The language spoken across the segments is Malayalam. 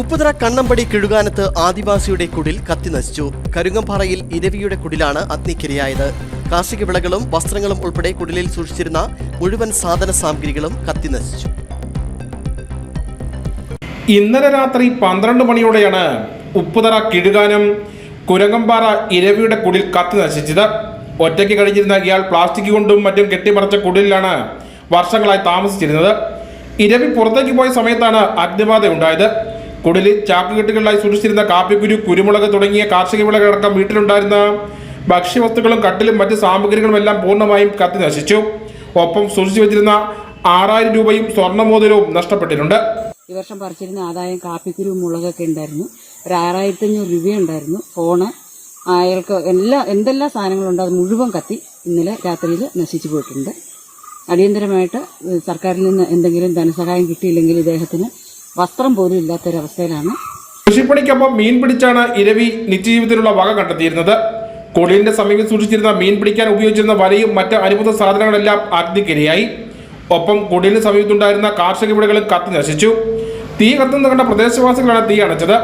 ഉപ്പുതറ കണ്ണമ്പടി കിഴുകാനത്ത് ആദിവാസിയുടെ കുടിൽ കത്തിനശിച്ചു കരുങ്ങംപാറയിൽ ഇരവിയുടെ കുടിലാണ് അഗ്നിക്കിരയായത്. കാർഷിക വിളകളും വസ്ത്രങ്ങളും ഉൾപ്പെടെ കുടിലിൽ സൂക്ഷിച്ചിരുന്ന മുഴുവൻ സാധന സാമഗ്രികളും കത്തിനശിച്ചു ഇന്നലെ രാത്രി പന്ത്രണ്ട് മണിയോടെയാണ് ഉപ്പുതറ കിഴുകാനം കുരങ്ങമ്പാറ ഇരവിയുടെ കുടിൽ കത്തി നശിച്ചത്. ഒറ്റയ്ക്ക് കഴിഞ്ഞിരുന്ന ഇയാൾ പ്ലാസ്റ്റിക് കൊണ്ടും മറ്റും കെട്ടിമറച്ച കുടിലാണ് വർഷങ്ങളായി താമസിച്ചിരുന്നത്. ഇരവി പുറത്തേക്ക് പോയ സമയത്താണ് അഗ്നിബാധ ഉണ്ടായത് കുടിലിൽ ചാക്കുകെട്ടുകളിലായി സൂക്ഷിച്ചിരുന്ന കാപ്പിക്കുരു കുരുമുളക് തുടങ്ങിയ കാർഷിക വിളകളടക്കം വീട്ടിലുണ്ടായിരുന്ന ഭക്ഷ്യവസ്തുക്കളും കട്ടിലും മറ്റ് സാമഗ്രികളും എല്ലാം പൂർണമായും കത്തി നശിച്ചു. ഒപ്പം സൂക്ഷിച്ചു വെച്ചിരുന്ന ആറായിരം രൂപയും സ്വർണമോതിരവും നഷ്ടപ്പെട്ടിട്ടുണ്ട്. ഈ വർഷം പറിച്ചിരുന്ന ആദായം കാപ്പിക്കുരു മുളകൊക്കെ ഉണ്ടായിരുന്നു. ഒരു ആറായിരത്തി അഞ്ഞൂറ് രൂപയുണ്ടായിരുന്നു ഫോണ് അയാൾക്ക് എല്ലാ എന്തെല്ലാം സാധനങ്ങളുണ്ടോ അത് മുഴുവൻ കത്തി ഇന്നലെ രാത്രിയിൽ നശിച്ചു പോയിട്ടുണ്ട്. അടിയന്തരമായിട്ട് സർക്കാരിൽ നിന്ന് എന്തെങ്കിലും ധനസഹായം കിട്ടിയില്ലെങ്കിൽ ഇദ്ദേഹത്തിന് വസ്ത്രം പോലും ഇല്ലാത്തൊരവസ്ഥയിലാണ്. കൃഷിപ്പണിക്കൊപ്പം മീൻ പിടിച്ചാണ് ഇരവി നിത്യജീവിതത്തിലുള്ള വക കണ്ടെത്തിയിരുന്നത്. കുടിലിന്റെ സമീപം സൂക്ഷിച്ചിരുന്ന മീൻ പിടിക്കാൻ ഉപയോഗിച്ചിരുന്ന വലയും മറ്റ് അനുബന്ധ സാധനങ്ങളെല്ലാം അഗ്നിക്കിരയായി. ഒപ്പം കുടിലിന് സമീപത്തുണ്ടായിരുന്ന കാർഷിക വിളകളും കത്തി നശിച്ചു. തീ കത്തുന്ന കണ്ട പ്രദേശവാസികളാണ് തീ അണച്ചത്.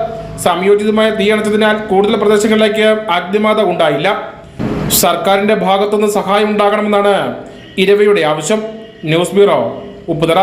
സംയോജിതമായ തീ അണച്ചതിനാൽ കൂടുതൽ പ്രദേശങ്ങളിലേക്ക് അഗ്നിമാത ഉണ്ടായില്ല. സർക്കാരിന്റെ ഭാഗത്തുനിന്ന് സഹായം ഉണ്ടാകണമെന്നാണ് ഇരവയുടെ ആവശ്യം. News bureau Upputhara.